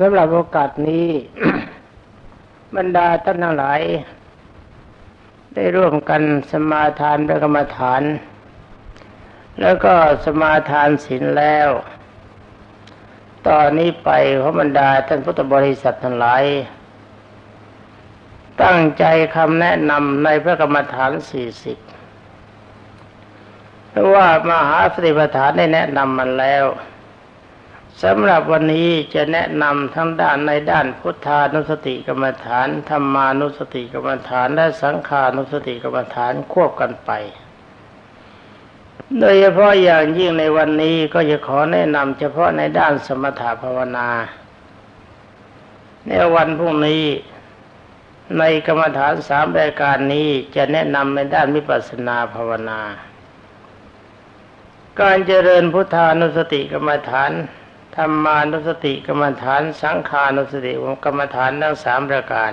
สำหรับโอกาสนี้ บรรดาท่านทั้งหลาย ได้ร่วมกันสมาทานพระกรรมฐาน แล้วก็สมาทานศีลแล้ว ตอนนี้ไปขอบรรดาท่านพุทธบริษัททั้งหลาย ตั้งใจคำแนะนำในพระกรรมฐานสี่สิบเพราะว่ามหาสติปัฏฐานได้แนะนำมันแล้ว สำหรับวันนี้จะแนะนำทั้งด้านในด้านพุทธานุสติกรรมฐานธรรมานุสติกรรมฐานและสังขานุสติกรรมฐานควบกันไป โดยเฉพาะอย่างยิ่งในวันนี้ก็จะขอแนะนำเฉพาะในด้านสมถภาวนา ในวันพรุ่งนี้ในกรรมฐานสามรายการนี้จะแนะนำในด้านมิปัสสนาภาวนา การเจริญพุทธานุสติกรรมฐาน ธรรมานุสติกรรมฐานสังขานุสติกรรมฐานทั้งสามประการ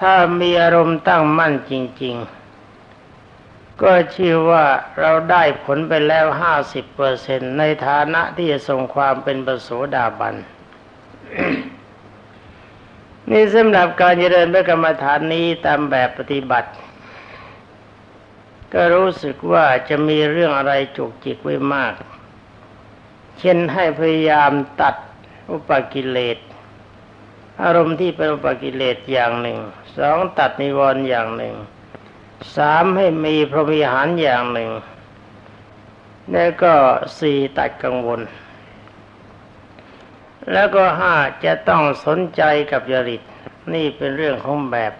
ถ้ามีอารมณ์ตั้งมั่นจริง ๆ ก็ชื่อว่าเราได้ผลไปแล้วห้าสิบเปอร์เซ็นในฐานะที่จะทรงความเป็นประโสดาบัน นี่สำหรับการเจริญพระกรรมฐานนี้ตามแบบปฏิบัติ ก็รู้สึกว่าจะมีเรื่องอะไรจุกจิกไว้มาก เช่นให้พยายามตัดอุปกิเลส อารมณ์ที่เป็นอุปกิเลสอย่างหนึ่งสองตัดนิวรณ์อย่างหนึ่งสามให้มีพรหมิหารอย่างหนึ่งแล้วก็สี่ตัดกังวล แล้วก็ห้าจะต้องสนใจกับจริตนี่เป็นเรื่องของแบบ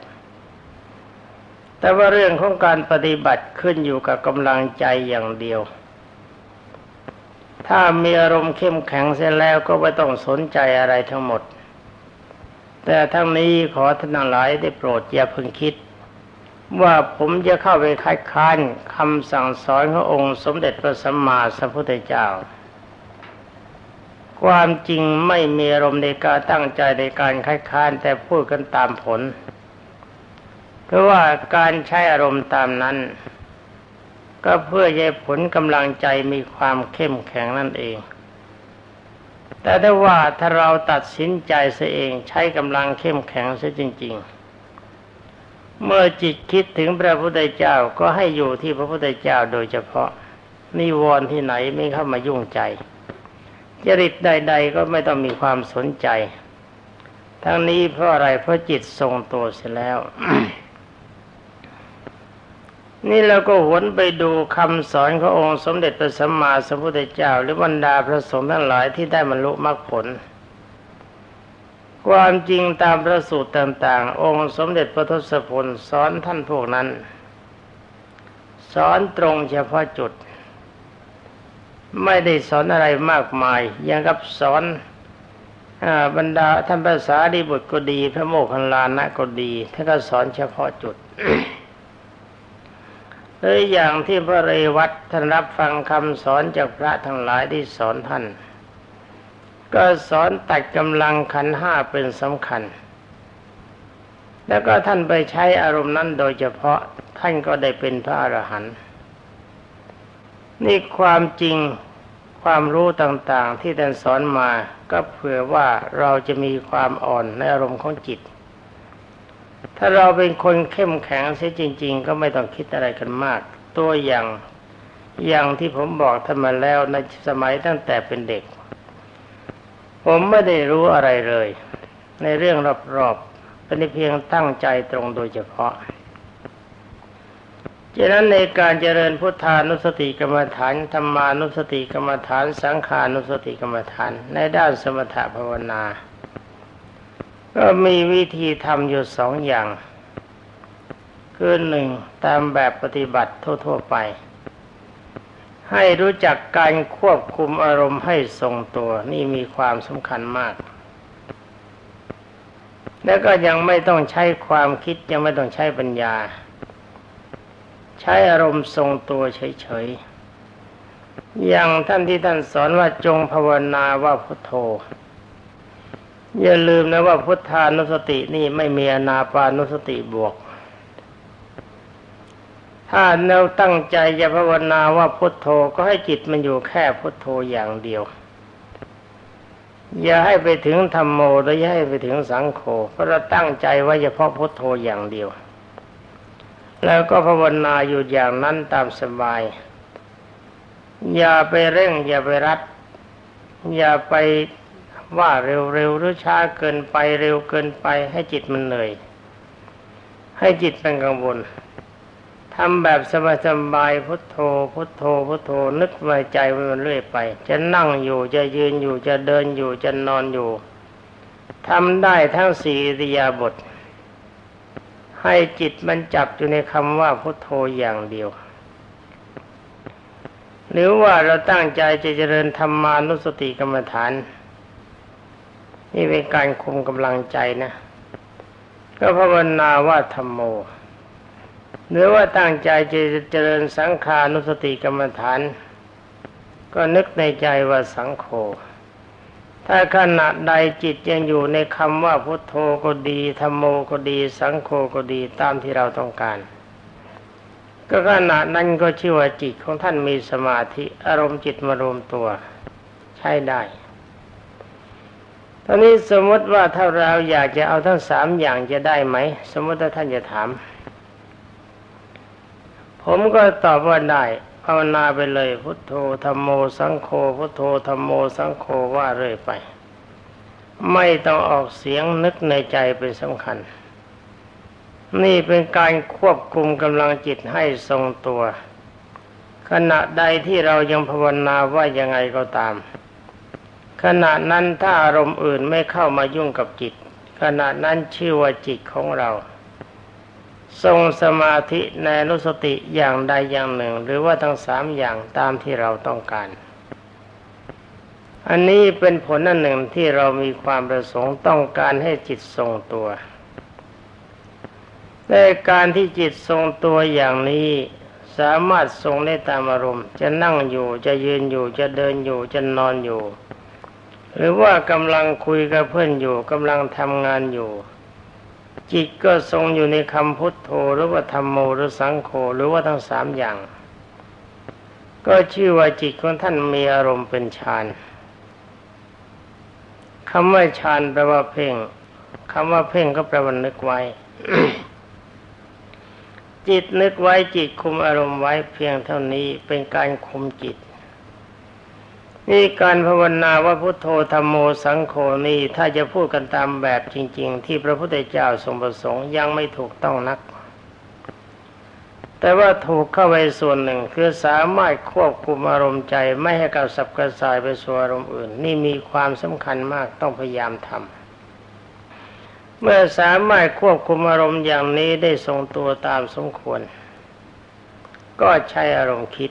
แต่ว่าเรื่องของการปฏิบัติขึ้นอยู่กับกำลังใจอย่างเดียว ถ้ามีอารมณ์เข้มแข็งเสร็จแล้วก็ไม่ต้องสนใจอะไรทั้งหมด แต่ทั้งนี้ขอท่านหลายได้โปรดอย่าเพิ่งคิด ว่าผมจะเข้าไปคัดค้านคำสั่งสอนขององค์สมเด็จพระสัมมาสัมพุทธเจ้า ความจริงไม่มีอารมณ์ในการตั้งใจในการคัดค้านแต่พูดกันตามผล เพราะว่าการใช้อารมณ์ตามนั้น ก็เพื่อให้ผลกำลังใจมีความเข้มแข็งนั่นเอง แต่ถ้าว่าถ้าเราตัดสินใจเสียเองใช้กำลังเข้มแข็งเสียจริง ๆ เมื่อจิตคิดถึงพระพุทธเจ้าก็ให้อยู่ที่พระพุทธเจ้าโดยเฉพาะนิวรณ์ที่ไหนไม่เข้ามายุ่งใจจริตใด ๆ ก็ไม่ต้องมีความสนใจ ทั้งนี้เพราะอะไรเพราะจิตทรงตัวเสียแล้ว นี่เราก็หวนไปดูคำสอนขององค์สมเด็จพระสัมมาสัมพุทธเจ้า หรือบรรดาพระสงฆ์ทั้งหลายที่ได้บรรลุมรรคผล ความจริงตามพระสูตรต่างๆ องค์สมเด็จพระทศพลสอนท่านพวกนั้น สอนตรงเฉพาะจุด ไม่ได้สอนอะไรมากมายยังกับสอนบรรดาท่านภาษาดีบุตรก็ดี พระโมคคัลลานะก็ดีท่านก็สอนเฉพาะจุด หรืออย่างที่พระเรวัตท่านรับฟังคำสอนจากพระทั้งหลายที่สอนท่าน ก็สอนตัดกำลังขันห้าเป็นสำคัญ แล้วก็ท่านไปใช้อารมณ์นั้นโดยเฉพาะท่านก็ได้เป็นพระอรหันต์นี่ความจริงความรู้ต่างๆที่ท่านสอนมาก็เผื่อว่าเราจะมีความอ่อนในอารมณ์ของจิต ถ้าเราเป็นคนเข้มแข็งเสียจริง ๆ ก็ไม่ต้องคิดอะไรกันมาก ตัวอย่างอย่างที่ผมบอกท่านมาแล้วในสมัยตั้งแต่เป็นเด็ก ผมไม่ได้รู้อะไรเลย ในเรื่องรอบๆเป็นเพียงตั้งใจตรงโดยเฉพาะฉะนั้นในการเจริญพุทธานุสติกรรมฐานธรรมานุสติกรรมฐาน สังขานุสติกรรมฐาน ในด้านสมถภาวนา ก็มีวิธีทำอยู่สองอย่าง คือหนึ่งตามแบบปฏิบัติทั่ว ๆ ไป ให้รู้จักการควบคุมอารมณ์ให้ทรงตัวนี่มีความสำคัญมาก แล้วก็ยังไม่ต้องใช้ความคิดยังไม่ต้องใช้ปัญญา ใช้อารมณ์ทรงตัวเฉยๆอย่างท่านที่ท่านสอนว่าจงภาวนาว่าพุทโธ อย่าลืมนะว่าพุทธานุสตินี่ไม่มีอนาปานุสติบวก ถ้าเราตั้งใจจะภาวนาว่าพุทโธก็ให้จิตมันอยู่แค่พุทโธอย่างเดียว อย่าให้ไปถึงธรรมโมและอย่าให้ไปถึงสังโฆเพราะเราตั้งใจไว้เฉพาะพุทโธอย่างเดียว แล้วก็ภาวนาอยู่อย่างนั้นตามสบาย อย่าไปเร่ง อย่าไปรัด อย่าไป ว่าเร็วๆหรือช้าเกินไปเร็วเกินไป ให้จิตมันเหนื่อย ให้จิตเป็นกังวลทำแบบสบายๆพุทโธ พุทโธ พุทโธ นึกไว้ใจมันเรื่อยไป จะนั่งอยู่จะยืนอยู่จะเดินอยู่จะนอนอยู่ทำได้ทั้งสี่อิริยาบถให้จิตมันจับอยู่ในคำว่าพุทโธอย่างเดียว หรือว่าเราตั้งใจจะเจริญธรรมานุสติกรรมฐาน นี่เป็นการคุมกำลังใจนะ ก็ภาวนาว่าธรรมโมหรือว่าตั้งใจจะเจริญสังขานุสติกรรมฐาน ก็นึกในใจว่าสังโฆถ้าขณะใดจิตยังอยู่ในคำว่าพุทโธก็ดีธรรมโมก็ดี สังโฆก็ดีตามที่เราต้องการ ก็ขณะนั้นก็ชื่อว่าจิตของท่านมีสมาธิอารมณ์จิตมารวมตัว ใช้ได้ ตอนนี้สมมติว่าถ้าเราอยากจะเอาทั้งสามอย่างจะได้ไหม สมมติถ้าท่านจะถาม ผมก็ตอบว่าได้ภาวนาไปเลย พุทโธธรรมโมสังโฆพุทโธธรรมโมสังโฆว่าเรื่อยไป ไม่ต้องออกเสียงนึกในใจเป็นสำคัญ นี่เป็นการควบคุมกำลังจิตให้ทรงตัว ขณะใดที่เรายังภาวนาว่ายังไงก็ตาม ขณะนั้นถ้าอารมณ์อื่นไม่เข้ามายุ่งกับจิต ขณะนั้นชื่อว่าจิตของเรา ทรงสมาธิในนุสติอย่างใดอย่างหนึ่ง หรือว่าทั้งสามอย่างตามที่เราต้องการ อันนี้เป็นผลอันหนึ่งที่เรามีความประสงค์ต้องการให้จิตทรงตัวแต่การที่จิตทรงตัวอย่างนี้สามารถทรงได้ตามอารมณ์ จะนั่งอยู่จะยืนอยู่จะเดินอยู่จะนอนอยู่ หรือว่ากำลังคุยกับเพื่อนอยู่กำลังทำงานอยู่ จิตก็ทรงอยู่ในคำพุทโธหรือว่าธรรมโมหรือสังโฆหรือว่าทั้งสามอย่าง ก็ชื่อว่าจิตของท่านมีอารมณ์เป็นฌานคำว่าฌานแปลว่าเพ่งคำว่าเพ่งก็แปลว่านึกไว้ จิตนึกไว้จิตคุมอารมณ์ไว้เพียงเท่านี้เป็นการคุมจิต นี่การภาวนาว่าพุทโธธรรมโมสังโฆนี่ถ้าจะพูดกันตามแบบจริง ๆ ที่พระพุทธเจ้าทรงประสงค์ยังไม่ถูกต้องนัก แต่ว่าถูกเข้าไปส่วนหนึ่งคือสามารถควบคุมอารมณ์ใจไม่ให้กระสับกระส่ายไปสู่อารมณ์อื่น นี่มีความสำคัญมากต้องพยายามทำเมื่อสามารถควบคุมอารมณ์อย่างนี้ได้ทรงตัวตามสมควร ก็ใช้อารมณ์คิด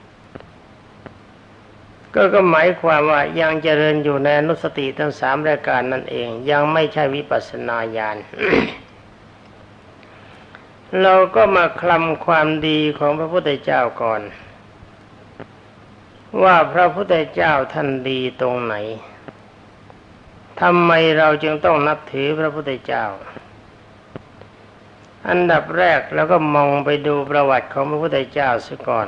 ก็ก็หมายความว่ายังเจริญอยู่ในนุสติทั้งสามรายการนั่นเอง ยังไม่ใช่วิปัสสนาญาณเราก็มาคลำความดีของพระพุทธเจ้าก่อน ว่าพระพุทธเจ้าท่านดีตรงไหนทำไมเราจึงต้องนับถือพระพุทธเจ้า อันดับแรกเราก็มองไปดูประวัติของพระพุทธเจ้าซะก่อน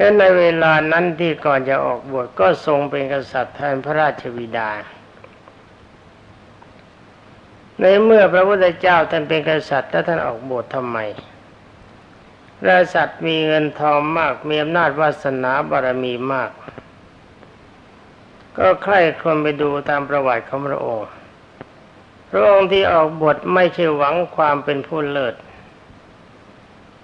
และในเวลานั้นที่ก่อนจะออกบวชก็ทรงเป็นกษัตริย์แทนพระราชวิดา ในเมื่อพระพุทธเจ้าท่านเป็นกษัตริย์แล้วท่านออกบวชทำไมกษัตริย์มีเงินทองมากมีอำนาจวาสนาบารมีมาก ก็ใคร่ควญไปดูตามประวัติของพระองค์ พระองค์ที่ออกบทไม่ใช่หวังความเป็นผู้เลิศ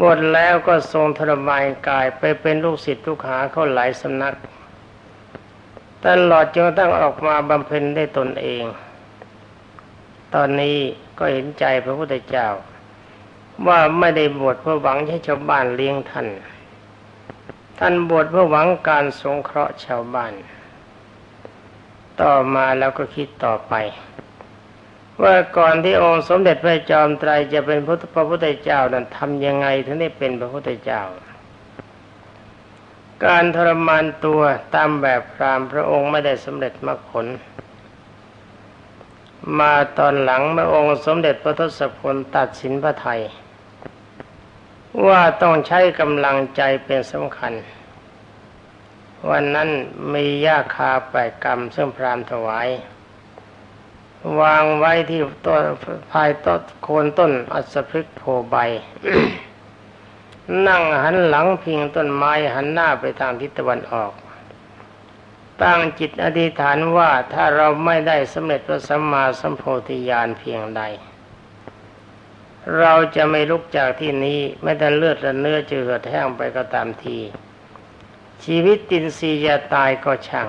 บวชแล้วก็ทรงทรมานกายไปเป็นลูกศิษย์ลูกหาเข้าหลายสำนักตลอดจนตั้งออกมาบำเพ็ญได้ตนเอง ตอนนี้ก็เห็นใจพระพุทธเจ้า ว่าไม่ได้บวชเพื่อหวังให้ชาวบ้านเลี้ยงท่าน ท่านบวชเพื่อหวังการสงเคราะห์ชาวบ้าน ต่อมาแล้วก็คิดต่อไป ว่าก่อนที่องค์สมเด็จพระจอมไตรจะเป็นพระพุทธเจ้านั้นทำยังไงถึงได้เป็นพระพุทธเจ้า การทรมานตัวตามแบบพรามพระองค์ไม่ได้สำเร็จมรรคผล มาตอนหลังเมื่อองค์สมเด็จพระทศพลตัดสินพระไทย ว่าต้องใช้กำลังใจเป็นสำคัญ วันนั้นมียาคาแปดกรรมซึ่งพรามถวาย วางไว้ที่ต้นภายต้นโคนต้นอัศพฤกโพใบ นั่งหันหลังพิงต้นไม้หันหน้าไปทางทิศตะวันออก ตั้งจิตอธิษฐานว่าถ้าเราไม่ได้สำเร็จพระสัมมาสัมโพธิญาณเพียงใด เราจะไม่ลุกจากที่นี้ไม่แต่เลือดและเนื้อจะเหือดแห้งไปก็ตามที ชีวิตตินซีจะตายก็ช่าง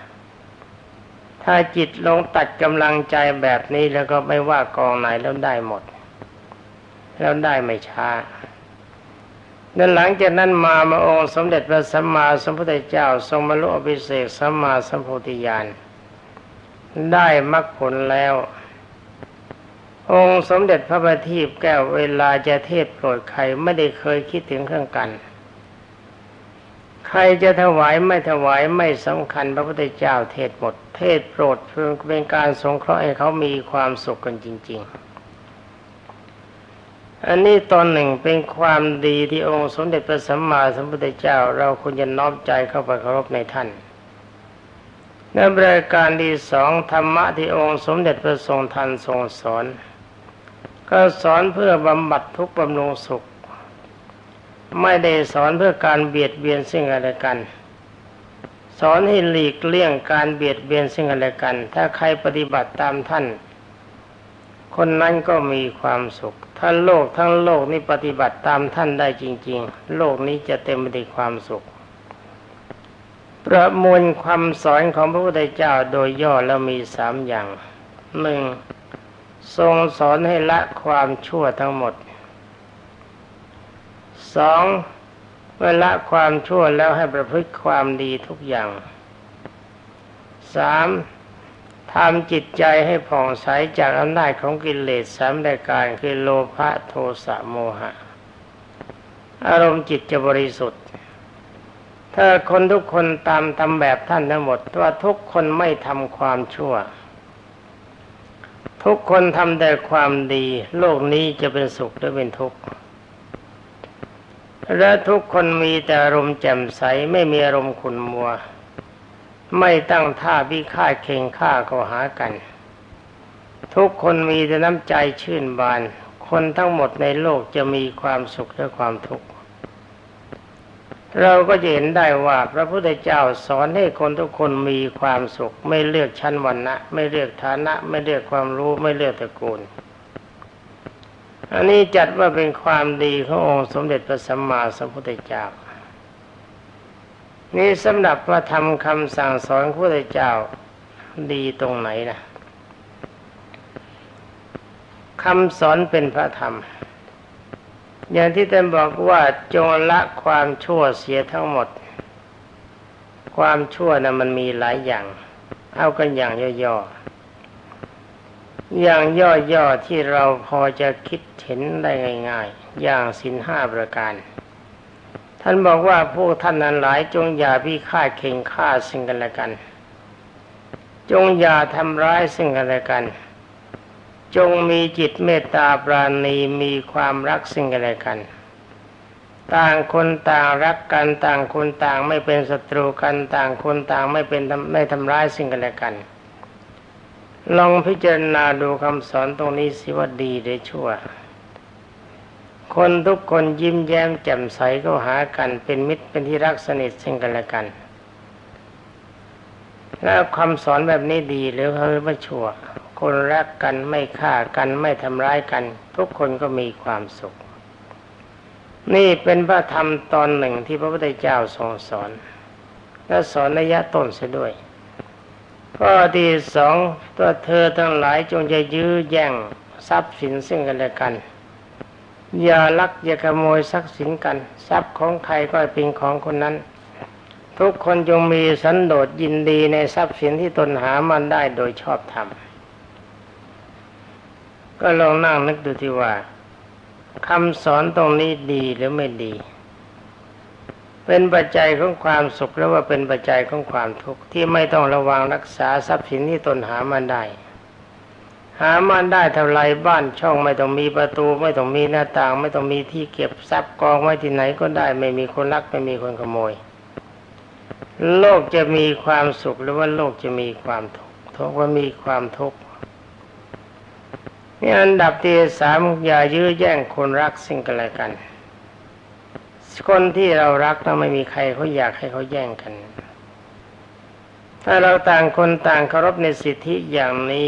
ถ้าจิตลงตัดกำลังใจแบบนี้แล้วก็ไม่ว่ากองไหนแล้วได้หมด แล้วได้ไม่ช้าดังหลังจากนั้นมามาองค์สมเด็จพระสัมมาสัมพุทธเจ้า ทรงมรรลุอภิเศกสัมมาสัมโพธิญาณได้มรรคผลแล้ว องค์สมเด็จพระบัณฑิตแก้วเวลาจะเทศโปรดใครไม่ได้เคยคิดถึงเครื่องกัน ใครจะถวายไม่ถวายไม่สำคัญพระพุทธเจ้าเทศหมด เทศโปรดเพื่อเป็นการสงเคราะห์ให้เขามีความสุขกันจริง ๆ อันนี้ตอนหนึ่งเป็นความดีที่องค์สมเด็จพระสัมมาสัมพุทธเจ้า เราควรจะน้อมใจเข้าไปเคารพในท่านในบริการที่สองธรรมะที่องค์สมเด็จพระทรงทันทรงสอน ก็สอนเพื่อบำบัดทุกข์บำรุงสุข ไม่ได้สอนเพื่อการเบียดเบียนซึ่งกันและกัน สอนให้หลีกเลี่ยงการเบียดเบียนซึ่งกันและกัน ถ้าใครปฏิบัติตามท่าน คนนั้นก็มีความสุข ถ้าโลกทั้งโลกนี้ปฏิบัติตามท่านได้จริง ๆ โลกนี้จะเต็มไปด้วยความสุข ประมวลความสอนของพระพุทธเจ้าโดยย่อแล้วมีสามอย่างหนึ่งทรงสอนให้ละความชั่วทั้งหมด สองเมื่อละความชั่วแล้วให้ประพฤติความดีทุกอย่างสามทำจิตใจให้ผ่องใสจากอำนาจของกิเลสสามรายการคือโลภะโทสะโมหะ อารมณ์จิตจะบริสุทธิ์ ถ้าคนทุกคนตามทำแบบท่านทั้งหมดว่าทุกคนไม่ทำความชั่ว ทุกคนทำแต่ความดี โลกนี้จะเป็นสุขหรือเป็นทุกข์ และทุกคนมีแต่อารมณ์แจ่มใสไม่มีอารมณ์ขุ่นมัว ไม่ตั้งท่าพิฆาตเข่งฆ่าเข้าหากัน ทุกคนมีแต่น้ำใจชื่นบาน คนทั้งหมดในโลกจะมีความสุขและความทุกข์เราก็จะเห็นได้ว่าพระพุทธเจ้าสอนให้คนทุกคนมีความสุข ไม่เลือกชั้นวรรณะ ไม่เลือกฐานะ ไม่เลือกความรู้ไม่เลือกตระกูล อันนี้จัดว่าเป็นความดีขององค์สมเด็จพระสัมมาสัมพุทธเจ้า นี่สำหรับพระธรรมคำสั่งสอนพระพุทธเจ้าดีตรงไหนนะคำสอนเป็นพระธรรม อย่างที่ท่านบอกว่าจงละความชั่วเสียทั้งหมด ความชั่วนะ่ะมันมีหลายอย่าง เอากันอย่างย่อๆ อย่างย่อๆที่เราพอจะคิดเห็นได้ง่ายๆ อย่างสินห้าประการ ท่านบอกว่าพวกท่านนั้นหลายจงอย่าพิฆาตเข่งฆ่าซึ่งกันและกัน จงอย่าทำร้ายซึ่งกันและกัน จงมีจิตเมตตาปราณีมีความรักซึ่งกันและกัน ต่างคนต่างรักกันต่างคนต่างไม่เป็นศัตรูกันต่างคนต่างไม่เป็นไม่ทำร้ายสิ่งกันและกัน ลองพิจารณาดูคำสอนตรงนี้สิว่าดีหรือชั่ว คนทุกคนยิ้มแย้มแจ่มใสก็หากันเป็นมิตรเป็นที่รักสนิทซึ่งกันและกัน แล้วคำสอนแบบนี้ดีหรือเขาไม่ชั่ว คนรักกันไม่ฆ่ากันไม่ทำร้ายกัน ทุกคนก็มีความสุข นี่เป็นพระธรรมตอนหนึ่งที่พระพุทธเจ้าทรงสอน และสอนระยะต้นเสียด้วย ข้อที่สองตัวเธอทั้งหลายจงจะยื้อแย่งทรัพย์สินซึ่งกันและกัน อย่าลักอย่าขโมยทรัพย์สินกัน ทรัพย์ของใครก็เป็นของคนนั้น ทุกคนจงมีสันโดษยินดีในทรัพย์สินที่ตนหามันได้โดยชอบธรรมก็ลองนั่งนึกดูที่ว่าคำสอนตรงนี้ดีหรือไม่ดี เป็นปัจจัยของความสุขหรือว่าเป็นปัจจัยของความทุกข์ที่ไม่ต้องระวังรักษาทรัพย์สินที่ตนหามาได้ หามาได้เท่าไรบ้านช่องไม่ต้องมีประตู ไม่ต้องมีหน้าต่าง ไม่ต้องมีที่เก็บทรัพย์กองไว้ที่ไหนก็ได้ ไม่มีคนรักไม่มีคนขโมย โลกจะมีความสุขหรือว่าโลกจะมีความทุกข์ทุกว่ามีความทุกข์นี่อันดับที่สามอย่ายื้อแย่งคนรักสิ่งกันและกัน คนที่เรารักเราไม่มีใครเขาอยากให้เขาแย่งกัน ถ้าเราต่างคนต่างเคารพในสิทธิอย่างนี้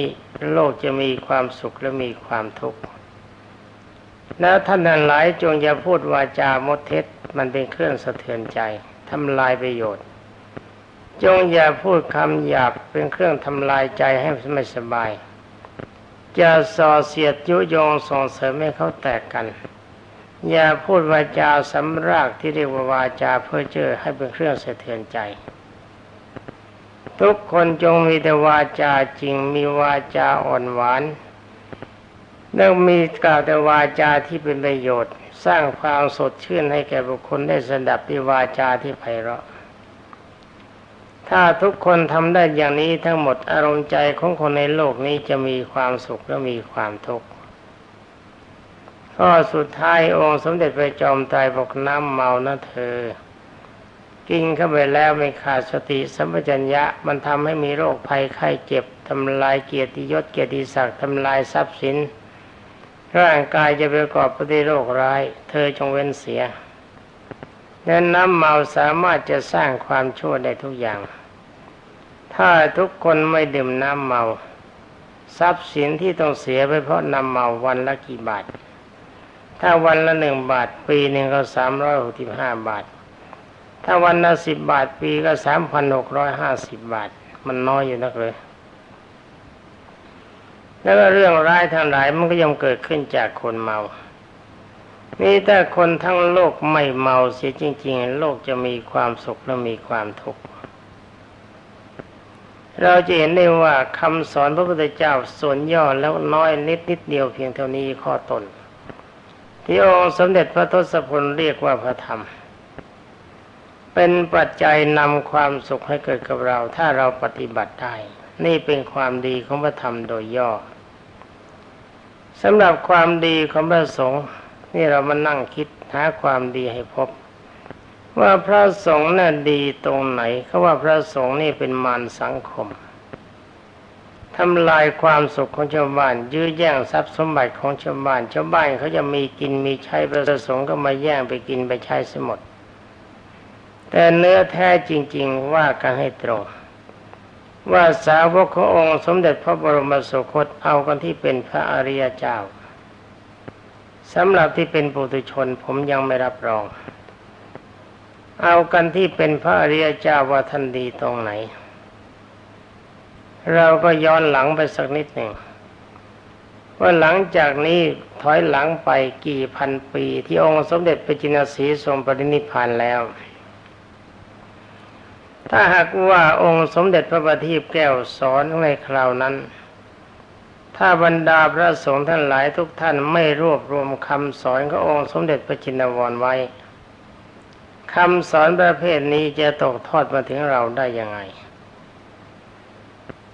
โลกจะมีความสุขและมีความทุกข์ แล้วท่านนั้นหลายจงอย่าพูดวาจามดเท็จมันเป็นเครื่องสะเทือนใจทำลายประโยชน์ จงอย่าพูดคำหยาบเป็นเครื่องทำลายใจให้ไม่สบายจะส่อเสียดยุยงส่งเสริมให้เขาแตกกัน อย่าพูดวาจาสำรากที่เรียกว่าวาจาเพื่อเจอให้เป็นเครื่องสะเทือนใจ ทุกคนจงมีแต่วาจาจริงมีวาจาอ่อนหวานแล้วมีกล่าวแต่วาจาที่เป็นประโยชน์ สร้างความสดชื่นให้แก่บุคคลได้สดับด้วยวาจาที่ไพเราะ ถ้าทุกคนทำได้อย่างนี้ทั้งหมดอารมณ์ใจของคนในโลกนี้จะมีความสุขและมีความทุกข์ ข้อสุดท้ายองค์สมเด็จพระจอมไตรบอกน้ำเมานะเธอ กินเข้าไปแล้วไม่ขาดสติสัมปชัญญะมันทำให้มีโรคภัยไข้เจ็บทำลายเกียรติยศเกียรติศักดิ์ทำลายทรัพย์สิน ร่างกายจะประกอบไปด้วยโรคร้าย เธอจงเว้นเสียดังน้ำเมาสามารถจะสร้างความชั่วได้ทุกอย่าง ถ้าทุกคนไม่ดื่มน้ำเมา ทรัพย์สินที่ต้องเสียไปเพราะน้ำเมาวันละกี่บาท ถ้าวันละหนึ่งบาทปีหนึ่งก็สามร้อยหกสิบห้าบาท ถ้าวันละสิบบาทปีก็สามพันหกร้อยห้าสิบบาท มันน้อยอยู่นักเลย แล้วก็เรื่องร้ายทางหลายมันก็ย่อมเกิดขึ้นจากคนเมา นี่ถ้าคนทั้งโลกไม่เมาเสียจริง ๆ โลกจะมีความสุขและมีความทุกข์เราจะเห็นได้ว่าคำสอนพระพุทธเจ้าส่วนย่อแล้วน้อยนิดนิดเดียวเพียงเท่านี้ข้อตน ที่องค์สมเด็จพระทศพลเรียกว่าพระธรรม เป็นปัจจัยนำความสุขให้เกิดกับเรา ถ้าเราปฏิบัติได้ นี่เป็นความดีของพระธรรมโดยย่อสำหรับความดีของพระสงฆ์นี่เรามานั่งคิดหาความดีให้พบ ว่าพระสงฆ์น่ะดีตรงไหนเขาว่าพระสงฆ์นี่เป็นมารสังคม ทำลายความสุขของชาวบ้านยื้อแย่งทรัพย์สมบัติของชาวบ้านชาวบ้านเขาจะมีกินมีใช้พระสงฆ์ก็มาแย่งไปกินไปใช้สมด แต่เนื้อแท้จริง ๆ ว่ากันให้ตรง ว่าสาวกขององค์สมเด็จพระบรมสุคตเอากันที่เป็นพระอริยเจ้าสำหรับที่เป็นปุถุชนผมยังไม่รับรอง เอากันที่เป็นพระอริยเจ้าว่าท่านดีตรงไหน เราก็ย้อนหลังไปสักนิดหนึ่งว่าหลังจากนี้ถอยหลังไปกี่พันปีที่องค์สมเด็จพระจินสีทรงปรินิพานแล้ว ถ้าหากว่าองค์สมเด็จพระบัณฑิตแก้วสอนในคราวนั้น ถ้าบรรดาพระสงฆ์ท่านหลายทุกท่านไม่รวบรวมคำสอนขององค์สมเด็จพระจินวรไว้คำสอนประเภทนี้จะตกทอดมาถึงเราได้ยังไง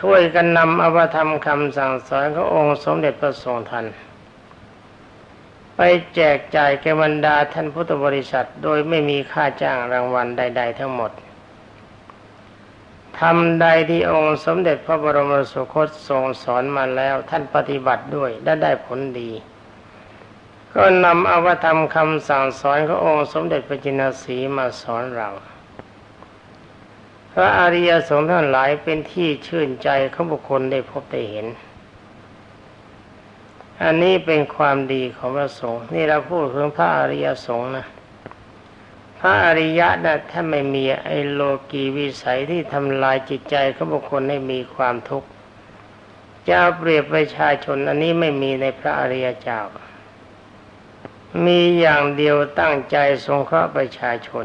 ช่วยกันนำอวธรรมคำสั่งสอนขององค์สมเด็จพระทรงทัน ไปแจกจ่ายแก่บรรดาท่านพุทธบริษัทโดยไม่มีค่าจ้างรางวัลใด ๆ ทั้งหมดทำใดที่องค์สมเด็จพระบรมสุคตทรงสอนมาแล้วท่านปฏิบัติด้วยได้ได้ผลดี ก็นำอวธรรมคำสั่งสอนขององค์สมเด็จพระจินสีมาสอนเรา พระอริยสงฆ์ทั้งหลายเป็นที่ชื่นใจของบุคคลได้พบได้เห็น อันนี้เป็นความดีของพระสงฆ์นี่เราพูดถึงพระอริยสงฆ์นะ พระอริยะนะถ้าไม่มีไอโลกีวิสัยที่ทำลายจิตใจของบุคคลให้มีความทุกข์จะเปรียบประชาชน อันนี้ไม่มีในพระอริยเจ้า มีอย่างเดียวตั้งใจสงเคราะห์ประชาชน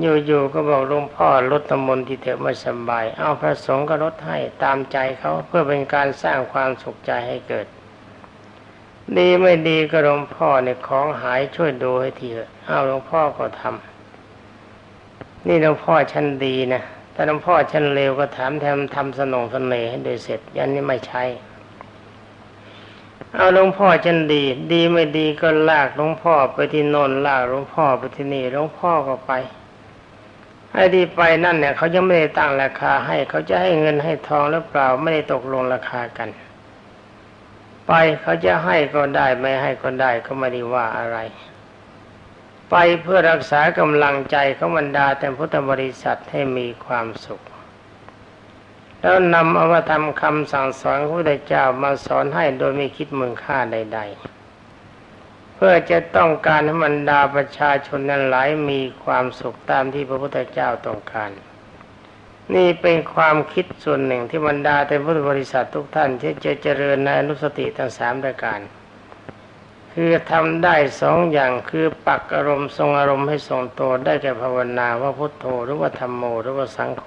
อยู่ๆก็บอกหลวงพ่อลดตมนที่เถอะไม่สบาย เอาพระสงฆ์ก็ลดให้ตามใจเขาเพื่อเป็นการสร้างความสุขใจให้เกิด ดีไม่ดีก็หลวงพ่อเนี่ยของหายช่วยดูให้ทีเถอะเอาหลวงพ่อก็ทำนี่หลวงพ่อชั้นดีนะถ้าหลวงพ่อชั้นเลวก็ถามแทมทำสนองสนเนให้โดยเสร็จยันนี้ไม่ใช่เอาหลวงพ่อชั้นดี ดีไม่ดีก็ลากหลวงพ่อไปที่โน่นลากหลวงพ่อไปที่นี่หลวงพ่อก็ไป ไอ้ที่ไปนั่นเนี่ยเขายังไม่ได้ตั้งราคาให้ เขาจะให้เงินให้ทองหรือเปล่าไม่ได้ตกลงราคากัน ไปเขาจะให้ก็ได้ไม่ให้ก็ได้ก็ไม่ได้ว่าอะไร ไปเพื่อรักษากำลังใจของบรรดาแต่พุทธบริษัทให้มีความสุข แล้วนำอาธรรมคำสั่งสอนของพระเจ้ามาสอนให้โดยไม่คิดมึงค่าใด ๆ เพื่อจะต้องการให้บรรดาประชาชนนั้นหลายมีความสุขตามที่พระพุทธเจ้าต้องการ นี่เป็นความคิดส่วนหนึ่งที่บรรดาแต่พุทธบริษัททุกท่านที่จะเจริญในอนุสติทั้งสามรายการ คือทำได้สองอย่างคือปักอารมณ์ทรงอารมณ์ให้ทรงตัวได้แก่ภาวนาว่าพุทโธหรือว่าธรรมโมหรือว่าสังโฆ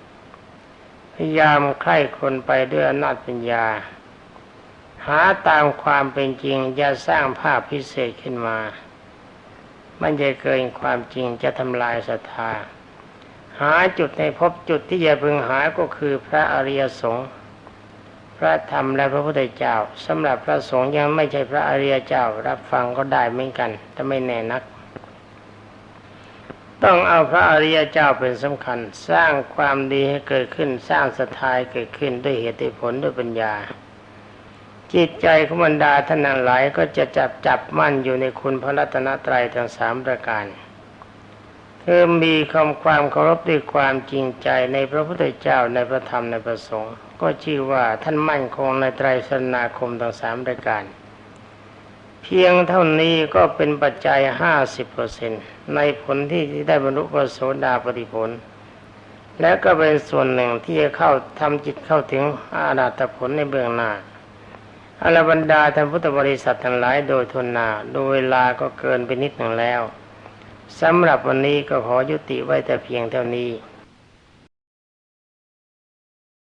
พยายามใคร่คนไปด้วยอำนาจปัญญา หาตามความเป็นจริงอย่าสร้างภาพพิเศษขึ้นมา มันจะเกินความจริงจะทำลายศรัทธา หาจุดในพบจุดที่จะพึงหาก็คือพระอริยสงฆ์พระธรรมและพระพุทธเจ้าสำหรับพระสงฆ์ยังไม่ใช่พระอริยเจ้า รับฟังก็ได้เหมือนกันแต่ไม่แน่นัก ต้องเอาพระอริยเจ้าเป็นสำคัญ สร้างความดีให้เกิดขึ้น สร้างศรัทธาเกิดขึ้นด้วยเหตุผลด้วยปัญญา จิตใจของบรรดาท่านหลายก็จะจับจับมั่นอยู่ในคุณพระรัตนตรัยทั้งสามประการคือมีคำความเคารพด้วยความจริงใจในพระพุทธเจ้าในพระธรรมในพระสงฆ์ก็ชื่อว่าท่านมั่นคงในไตรสนาคมทั้งสามปรายการ เพียงเท่านี้ก็เป็นปัจจัยห้าสิบเปอร์เซ็นในผลที่ได้บรรลุพระโสดาปฏิผล และก็เป็นส่วนหนึ่งที่จะเข้าทำจิตเข้าถึงอาราตผลในเบื้องหน้าอรบรรดาท่านพุทธบริษัททั้งหลายโดยทุนนาโดยเวลาก็เกินไปนิดหนึ่งแล้วสำหรับวันนี้ก็ขอยุติไว้แต่เพียงเท่านี้